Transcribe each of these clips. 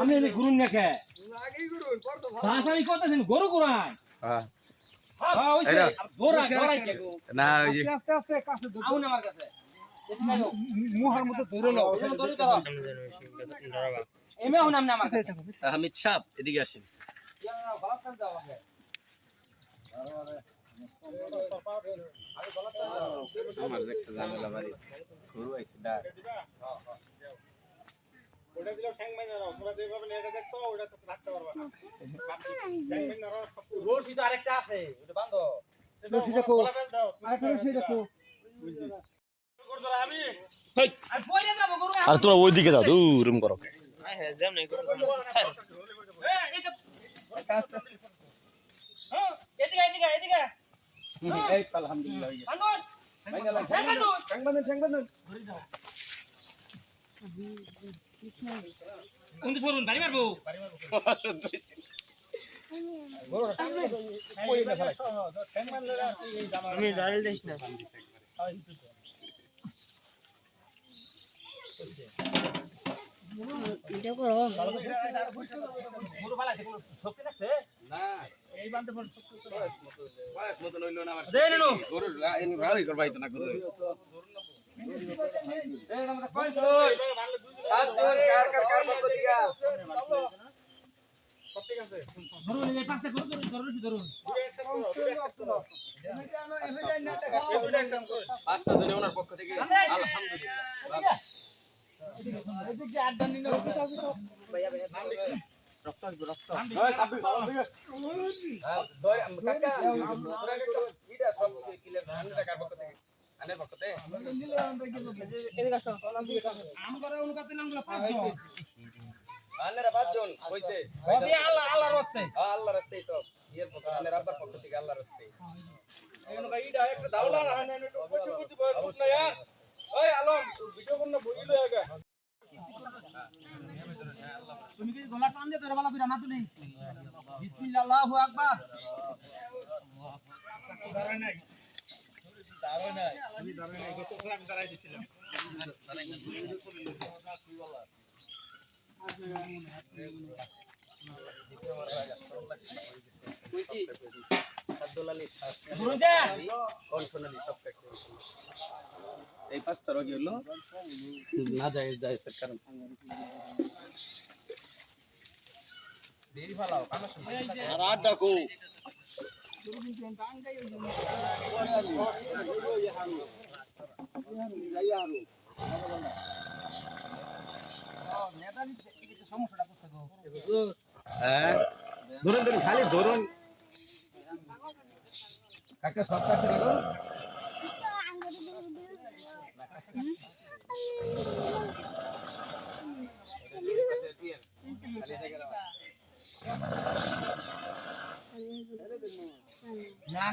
আমি এদিকে ঘুরুন না কে? সাসারি করতেছেন গরু কোরাই হ্যাঁ। হ্যাঁ এটা- গোরা গোরাই কে না ওই যে আস্তে আস্তে কাছে আউন আমার কাছে। এদিকে মুহার মতো ধরে লও ধরি ধরো। এমে হন আমনে আমার কাছে। হামিদ সাহেব এদিকে আসেন। ইয়া গলাত কান দাও আমাকে আমার যে একটা ঝামেলা বাড়ি গরু আইছে ওটা দিলেও ঠ্যাং মাইনা নাও তোমরা যেভাবে নেটে দেখছ ওটা তো রাখতে পারবা না ঠ্যাং মাইনা নাও রশি তো আরেকটা আছে ওটা বাঁধো রশি দেখো। গলা বেল দাও আরেকটা রশি দেখো আমি আর পয়রে যাব গরু আর তোরা ওইদিকে যাও দূর করো এই এই যে না। গরু পালাইতে কোনো শক্তি রাখছে না ধরুন এই পাশে ধরুন ধরুন ধরুন পাঁচটা দিনে ওনার পক্ষ থেকে আলহামদুলিল্লাহ। ওই সাবি ভালো ঠিক আছে দয়- কাকা, তোরা একটা ইটা সব ক্লিয়ার আনে টাকার পক্ষ থেকে আনের পক্ষ থেকে আম করে উনকাতে নামগুলো পাঁচজন আনেরা পাঁচজন কইছে ওদি আল্লাহ রাস্তায় তো ইয়ের পক্ষ আব্বার পক্ষ থেকে আল্লাহর রাস্তায় ওই আলম ভিডিও কোন না বইলো আগে তুমি কি গলা টান দিয়ে তোর বালা বিরা মাতুলি বিসমিল্লাহ আল্লাহু আকবার এই পাঁচটা রোগী হলো। না যায় যায় কারণ ধরুন ধরুন খালি ধরুন কাকা সব কাছে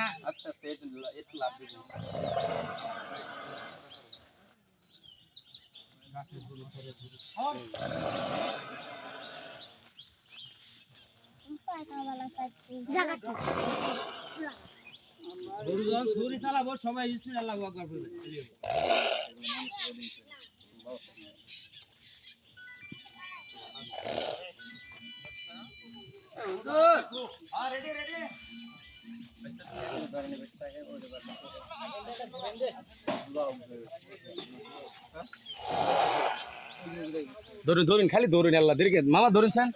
না আস্তে আস্তে একটু লাভ সবাই আল্লাহু আকবার বলবে ধরুন ধরুন খালি ধরুন আল্লাহ দেরিকে মামা ধরুন চান